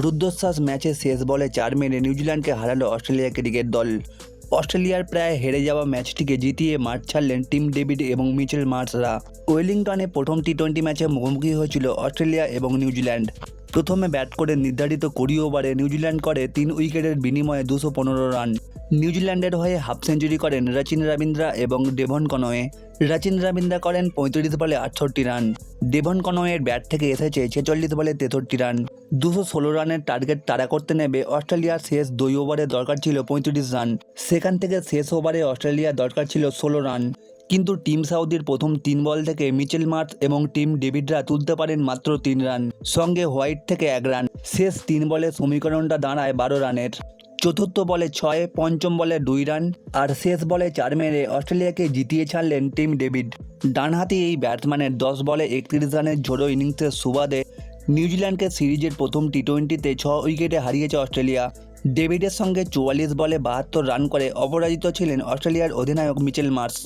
রুদ্ধশ্বাস ম্যাচে শেষ বলে চার মেরে নিউজিল্যান্ডকে হারালো অস্ট্রেলিয়া ক্রিকেট দল। অস্ট্রেলিয়ার প্রায় হেরে যাওয়া ম্যাচটিকে জিতিয়ে মাঠ ছাড়লেন টিম ডেভিড এবং মিচেল মার্সরা। ওয়েলিংটনে প্রথম টি টোয়েন্টি ম্যাচে মুখোমুখি হয়েছিল অস্ট্রেলিয়া এবং নিউজিল্যান্ড। প্রথমে ব্যাট করে নির্ধারিত কুড়ি ওভারে নিউজিল্যান্ড করে তিন উইকেটের বিনিময়ে দুশো পনেরো রান। নিউজিল্যান্ডের হয়ে হাফ সেঞ্চুরি করেন রাচিন রবীন্দ্রা এবং ডেভন কনওয়ে। রাচিন রবীন্দ্রা করেন পঁয়ত্রিশ বলে আটষট্টি রান। ডেভন কনওয়ের ব্যাট থেকে এসেছে ছেচল্লিশ বলে তেষট্টি রান। দুশো ষোলো রানের টার্গেট তারা করতে নেবে অস্ট্রেলিয়ার শেষ দুই ওভারে দরকার ছিল পঁয়ত্রিশ রান। সেখান থেকে শেষ ওভারে অস্ট্রেলিয়ার দরকার ছিল ষোলো রান। কিন্তু টিম সাউদির প্রথম তিন বল থেকে মিচেল মার্ট এবং টিম ডেভিডরা তুলতে পারেন মাত্র তিন রান। সঙ্গে হোয়াইট থেকে এক রান। শেষ তিন বলে সমীকরণটা দাঁড়ায় বারো রানের। চতুর্থ বলে ছয়, পঞ্চম বলে দুই রান আর শেষ বলে চার মেরে অস্ট্রেলিয়াকে জিতিয়ে ছাড়লেন টিম ডেভিড। ডানহাতি এই ব্যাটসম্যানের দশ বলে একত্রিশ রানের ঝোড়ো ইনিংসের সুবাদে নিউজিল্যান্ডকে সিরিজের প্রথম টি টোয়েন্টিতে ছ উইকেটে হারিয়েছে অস্ট্রেলিয়া। ডেভিডের সঙ্গে চুয়াল্লিশ বলে বাহাত্তর রান করে অপরাজিত ছিলেন অস্ট্রেলিয়ার অধিনায়ক মিচেল মার্স